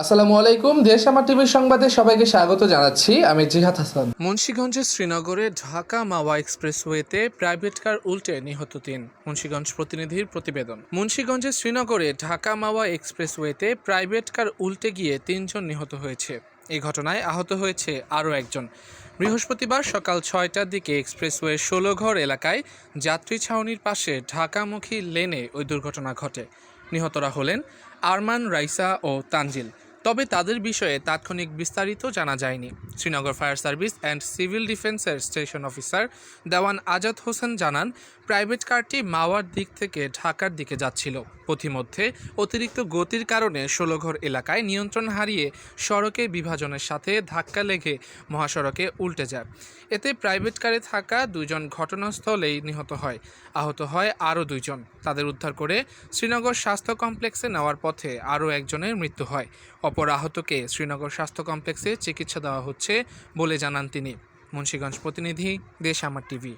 আসসালামু আলাইকুম, দেশ আমার টিভির সংবাদে সবাইকে স্বাগত জানাচ্ছি। আমি জিহাদ হাসান। মুন্সীগঞ্জের শ্রীনগরে ঢাকা মাওয়া এক্সপ্রেসওয়েতে প্রাইভেট কার উল্টে নিহত তিন, মুন্সীগঞ্জ প্রতিনিধির প্রতিবেদন। মুন্সীগঞ্জের শ্রীনগরে ঢাকা মাওয়া এক্সপ্রেসওয়েতে প্রাইভেট কার উল্টে গিয়ে তিনজন নিহত হয়েছে। এই ঘটনায় আহত হয়েছে আরও একজন। বৃহস্পতিবার সকাল ছয়টার দিকে এক্সপ্রেসওয়ে ষোলোঘর এলাকায় যাত্রী ছাউনির পাশে ঢাকামুখী লেনে ওই দুর্ঘটনা ঘটে। নিহতরা হলেন আরমান রাইসা ও তানজিল। তবে তাদের বিষয়ে তাৎক্ষণিক বিস্তারিত জানা যায়নি। Srinagar fire service and civil ডিফেন্সের স্টেশন অফিসার দেওয়ান আজাদ হোসেন জানান, প্রাইভেট কারটি মাওয়ার দিক থেকে ঢাকার দিকে যাচ্ছিল। পথিমধ্যে অতিরিক্ত গতির কারণে ষোলোঘর এলাকায় নিয়ন্ত্রণ হারিয়ে সড়কে বিভাজনের সাথে ধাক্কা লেগে মহাসড়কে উল্টে যায়। এতে প্রাইভেট কারে থাকা দুজন ঘটনাস্থলেই নিহত হয়। আহত হয় আরও দুইজন। তাদের উদ্ধার করে শ্রীনগর স্বাস্থ্য কমপ্লেক্সে নেওয়ার পথে আরও একজনের মৃত্যু হয়। অপর আহতকে শ্রীনগর স্বাস্থ্য কমপ্লেক্সে চিকিৎসা দেওয়া হচ্ছে বলে জানান তিনি। মুন্সীগঞ্জ প্রতিনিধি দেশ আমার টিভি।